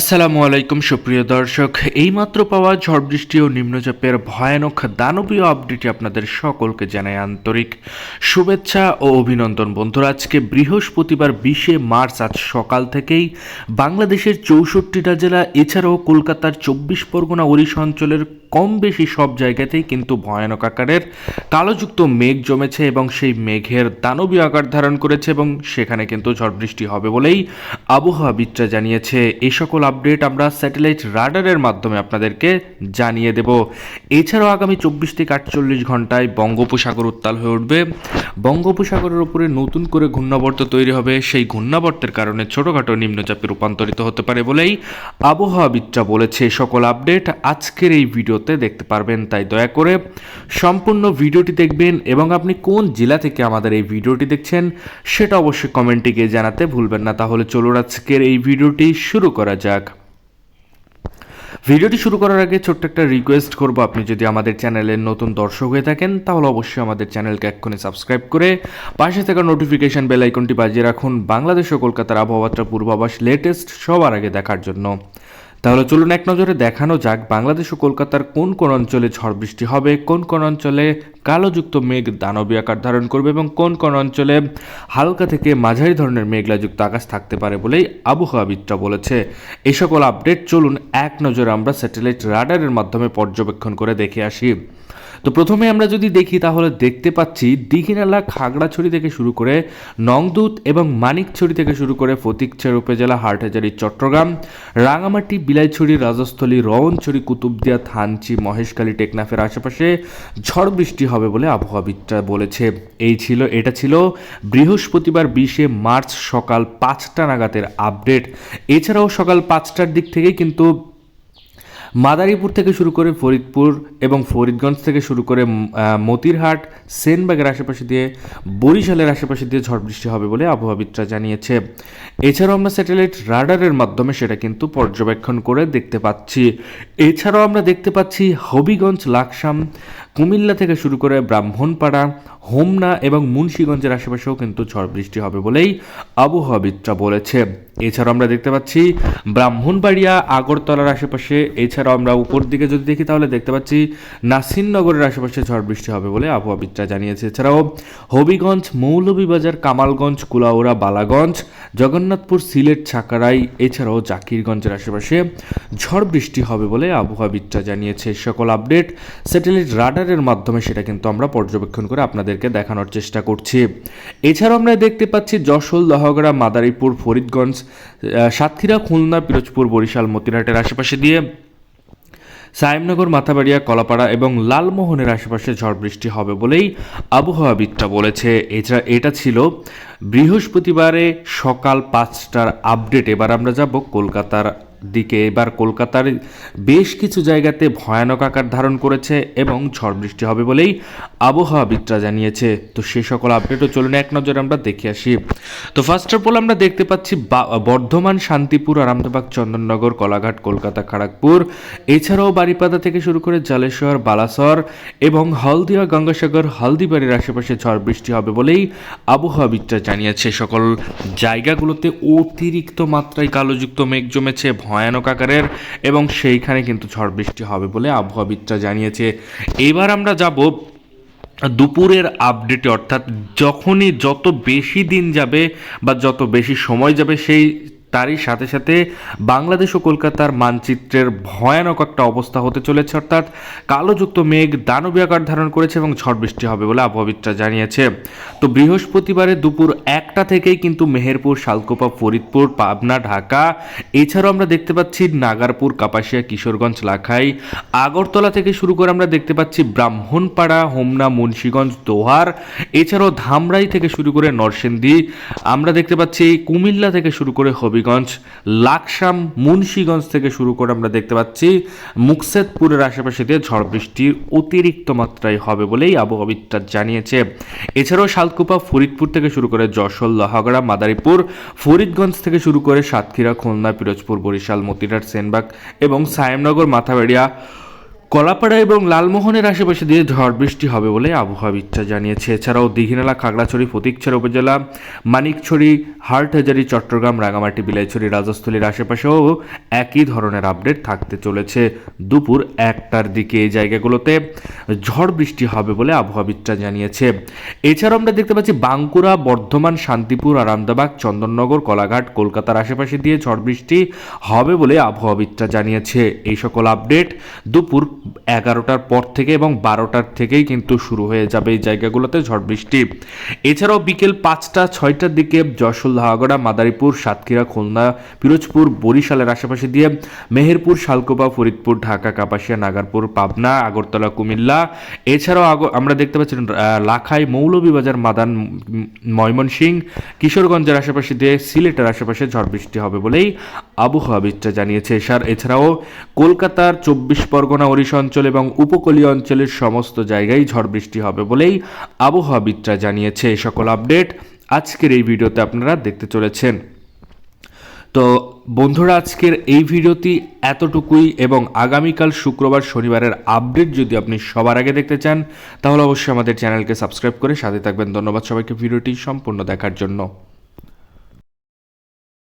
আসসালামু আলাইকুম, সুপ্রিয় দর্শক। এইমাত্র পাওয়া ঝড় বৃষ্টি ও নিম্নচাপের ভয়ানক দানবীয় আপডেটে আপনাদের সকলকে জানাই আন্তরিক শুভেচ্ছা ও অভিনন্দন। বন্ধুরা, আজকে বৃহস্পতিবার বিশে মার্চ, আজ সকাল থেকেই বাংলাদেশের চৌষট্টিটা জেলা, এছাড়াও কলকাতার চব্বিশ পরগনা, ওড়িশা অঞ্চলের কম বেশি সব জায়গাতেই কিন্তু ভয়ানক আকারের কালোযুক্ত মেঘ জমেছে এবং সেই মেঘের দানবীয় আকার ধারণ করেছে এবং সেখানে কিন্তু ঝড় বৃষ্টি হবে বলেই আবহাওয়াবিদরা জানিয়েছে। এ সকল আপডেট আমরা স্যাটেলাইট রাডারের মাধ্যমে আপনাদেরকে জানিয়ে দেব। এছাড়াও আগামী চব্বিশ থেকে আটচল্লিশ ঘন্টায় বঙ্গোপসাগর উত্তাল হয়ে উঠবে। বঙ্গোপসাগরের উপরে নতুন করে ঘূর্ণাবর্ত তৈরি হবে। সেই ঘূর্ণাবর্তের কারণে ছোটোখাটো নিম্নচাপে রূপান্তরিত হতে পারে বলেই আবহাওয়াবিদরা বলেছে। সকল আপডেট আজকের এই ভিডিওতে দেখতে পারবেন। তাই দয়া করে সম্পূর্ণ ভিডিওটি দেখবেন এবং আপনি কোন জেলা থেকে আমাদের এই ভিডিওটি দেখছেন সেটা অবশ্যই কমেন্টে গিয়ে জানাতে ভুলবেন না। তাহলে চলুন আজকের এই ভিডিওটি শুরু করা যাক। ভিডিওটি শুরু করার আগে ছোট্ট একটা রিকোয়েস্ট করব। আপনি যদি আমাদের চ্যানেলের নতুন দর্শক হয়ে থাকেন, তাহলে অবশ্যই আমাদের চ্যানেলকে এক্ষুনি সাবস্ক্রাইব করে পাশে থাকা নোটিফিকেশন বেল আইকনটি বাজিয়ে রাখুন। বাংলাদেশ ও কলকাতার আবহাওয়াটা পূর্বাভাস লেটেস্ট সবার আগে দেখার জন্য। তাহলে চলুন এক নজরে দেখানো যাক বাংলাদেশ ও কলকাতার কোন কোন অঞ্চলে ঝড় বৃষ্টি হবে, কোন কোন অঞ্চলে কালোযুক্ত মেঘ দানবী আকার ধারণ করবে এবং কোন কোন অঞ্চলে হালকা থেকে মাঝারি ধরনের মেঘলাযুক্ত আকাশ থাকতে পারে বলেই আবহাওয়াবিদরা বলেছে। এই সকল আপডেট চলুন এক নজরে আমরা স্যাটেলাইট রাডারের মাধ্যমে পর্যবেক্ষণ করে দেখে আসি। তো প্রথমে আমরা যদি দেখি, তাহলে দেখতে পাচ্ছি দীঘিনালা খাগড়াছড়ি থেকে শুরু করে নংদুত এবং মানিকছড়ি থেকে শুরু করে ফতিকছড়ি উপজেলা, হাটহাজারি, চট্টগ্রাম, রাঙামাটি, বিলাইছড়ি, রাজস্থলী রওনছড়ি কুতুবদিয়া, থানচি, মহেশখালী, টেকনাফের আশেপাশে ঝড় বৃষ্টি হবে বলে আবহাওয়াবিদরা বলেছে। এই ছিল, এটা ছিল বৃহস্পতিবার বিশে মার্চ সকাল পাঁচটা নাগাদের আপডেট। এছাড়াও সকাল পাঁচটার দিক থেকেই কিন্তু মাদারীপুর থেকে শুরু করে ফরিদপুর এবং ফরিদগঞ্জ থেকে শুরু করে মতিরহাট, সেনবাগের আশেপাশে দিয়ে, বরিশালের আশেপাশে দিয়ে ঝড় বৃষ্টি হবে বলে আবহাওয়াবিদরা জানিয়েছে। এছাড়াও আমরা স্যাটেলাইট রাডারের মাধ্যমে সেটা কিন্তু পর্যবেক্ষণ করে দেখতে পাচ্ছি। এছাড়াও আমরা দেখতে পাচ্ছি হবিগঞ্জ, লাকসাম, কুমিল্লা থেকে শুরু করে ব্রাহ্মণপাড়া, হোমনা এবং মুন্সীগঞ্জের আশেপাশেও কিন্তু ঝড় বৃষ্টি হবে বলেই আবহাওয়াবিদরা বলেছে। এছাড়াও আমরা দেখতে পাচ্ছি ব্রাহ্মণবাড়িয়া, আগরতলার আশেপাশে। এছাড়াও আমরা উপর দিকে যদি দেখি, তাহলে দেখতে পাচ্ছি নাসিরনগরের আশেপাশে ঝড় বৃষ্টি হবে বলে আবহাওয়াবিদরা জানিয়েছে। এছাড়াও হবিগঞ্জ, মৌলভীবাজার, কামালগঞ্জ, কুলাউড়া, বালাগঞ্জ, জগন্নাথপুর, সিলেট ছাকারাই এছাড়াও জাকিরগঞ্জের আশেপাশে ঝড় বৃষ্টি হবে বলে আবহাওয়াবিদরা জানিয়েছে। সকল আপডেট স্যাটেলাইট রাডারের মাধ্যমে সেটা কিন্তু আমরা পর্যবেক্ষণ করে আপনাদেরকে দেখানোর চেষ্টা করছি। এছাড়াও আমরা দেখতে পাচ্ছি যশোর, দহগড়া, মাদারীপুর, ফরিদগঞ্জ সাতক্ষীরা, খুলনা, পিরোজপুর, বরিশাল মতিরাটের আশেপাশে দিয়ে সায়েমনগর মাথাবাড়িয়া, কলাপাড়া এবং লালমোহনের আশেপাশে ঝড় বৃষ্টি হবে বলেই আবহাওয়াবিদরা বলেছে। এছাড়া এটা ছিল বৃহস্পতিবারে সকাল পাঁচটার আপডেট। এবার আমরা যাব কলকাতার দিকে এবার কলকাতার বেশ কিছু জায়গাতে ভয়ানক আকার ধারণ করেছে এবং ঝড় বৃষ্টি হবে বলেই আবহাওয়াবিদরা জানিয়েছে। তো সে সকল আপডেটও চলুন এক নজরে আমরা দেখে আসি। তো ফার্স্ট অফ অল আমরা দেখতে পাচ্ছি বর্ধমান, শান্তিপুর আরামদাবাগ চন্দননগর, কলাঘাট, কলকাতা, খড়গপুর। এছাড়াও বারিপাদা থেকে শুরু করে জালেশ্বর, বালাসর এবং হলদিয়া, গঙ্গাসাগর, হলদিবাড়ির আশেপাশে ঝড় বৃষ্টি হবে বলেই আবহাওয়াবিদরা জানিয়েছে। সকল জায়গাগুলোতে অতিরিক্ত মাত্রায় কালোযুক্ত মেঘ জমেছে ভয়ানক আকারের এবং সেইখানে কিন্তু ঝড় বৃষ্টি হবে বলে আবহাওয়াবিদরা জানিয়েছে। এবার আমরা যাব দুপুরের আপডেটে অর্থাৎ যখনই যত বেশি দিন যাবে বা যত বেশি সময় যাবে সেই তারই সাথে সাথে বাংলাদেশ ও কলকাতার মানচিত্রের ভয়ানক একটা অবস্থা হতে চলেছে, অর্থাৎ কালোযুক্ত মেঘ দানবী আকার ধারণ করেছে এবং ঝড় বৃষ্টি হবে বলে আবহাওয়াবিদরা জানিয়েছে। তো বৃহস্পতিবারে দুপুর একটা থেকেই কিন্তু মেহেরপুর, শালকোপা, ফরিদপুর, পাবনা, ঢাকা, এছাড়াও আমরা দেখতে পাচ্ছি নাগারপুর, কাপাসিয়া, কিশোরগঞ্জ, লাখাই, আগরতলা থেকে শুরু করে আমরা দেখতে পাচ্ছি ব্রাহ্মণপাড়া, হোমনা, মুন্সীগঞ্জ, দোহার, এছাড়াও ধামরাই থেকে শুরু করে নরসিংদী, আমরা দেখতে পাচ্ছি কুমিল্লা থেকে শুরু করে হবিগঞ্জ, লাকসাম, মুন্সীগঞ্জ থেকে শুরু করে আমরা দেখতে পাচ্ছি, মুকসেদপুরের আশেপাশে দিয়ে ঝড় বৃষ্টির অতিরিক্ত মাত্রায় হবে বলেই আবহাওয়াবিদরা জানিয়েছে। এছাড়াও শালকুপা, ফরিদপুর থেকে শুরু করে যশোর, লহাগড়া, মাদারীপুর, ফরিদগঞ্জ থেকে শুরু করে সাতক্ষীরা, খুলনা, পিরোজপুর, বরিশাল মতিরাট সেনবাগ এবং সায়েমনগর, মাথাবেড়িয়া কলাপাড়া এবং লালমোহনের আশেপাশে দিয়ে ঝড় বৃষ্টি হবে বলে আবহাওয়াবিদরা জানিয়েছে। এছাড়াও দীঘিনালা, খাগড়াছড়ি ফটিকছড়া উপজেলা, মানিকছড়ি, হাটহাজারি, চট্টগ্রাম, রাঙামাটি, বিলাইছড়ি, রাজস্থলীর আশেপাশেও একই ধরনের আপডেট থাকতে চলেছে দুপুর একটার দিকে এই জায়গাগুলোতে। ঝড় বৃষ্টি হবে বলে আবহাওয়া আবহাওয়াবিদরা জানিয়েছে। এছাড়াও আমরা দেখতে পাচ্ছি বাঁকুড়া, বর্ধমান, শান্তিপুর আরামদাবাগ চন্দননগর, কলাঘাট, কলকাতার আশেপাশে দিয়ে ঝড় বৃষ্টি হবে বলে আবহাওয়া আবহাওয়াবিদরা জানিয়েছে। এই সকল আপডেট দুপুর এগারোটার পর থেকে এবং বারোটার থেকেই কিন্তু শুরু হয়ে যাবে এই জায়গাগুলোতে ঝড় বৃষ্টি। এছাড়াও বিকেল পাঁচটা, ছয়টার দিকে যশোর লাহাগড়া মাদারীপুর, সাতক্ষীরা, খুলনা, পিরোজপুর, বরিশালের আশেপাশে দিয়ে মেহেরপুর শালকোপা ফরিদপুর, ঢাকা, কাপাসিয়া, নাগারপুর, পাবনা, আগরতলা, কুমিল্লা। এছাড়াও আমরা দেখতে পাচ্ছি লাখাই, মৌলভীবাজার, মাদান ময়মনসিং কিশোরগঞ্জের আশেপাশে দিয়ে সিলেটের আশেপাশে ঝড় বৃষ্টি হবে বলেই আবহাওয়াবিদরা জানিয়েছে। এছাড়া এছাড়াও কলকাতার চব্বিশ পরগনা, ওড়িশা অঞ্চল এবং উপকূলীয় অঞ্চলের সমস্ত জায়গায় ঝড় বৃষ্টি হবে বলেই আবহাওয়াবিদরা জানিয়েছে। এই সকল আপডেট আজকের এই ভিডিওতে আপনারা দেখতে চলেছেন। তো বন্ধুরা, আজকের এই ভিডিওটি এতটুকুই এবং আগামীকাল শুক্রবার শনিবারের আপডেট যদি আপনি সবার আগে দেখতে চান, তাহলে অবশ্যই আমাদের চ্যানেলকে সাবস্ক্রাইব করে সাথে থাকবেন। ধন্যবাদ সবাইকে ভিডিওটি সম্পূর্ণ দেখার জন্য।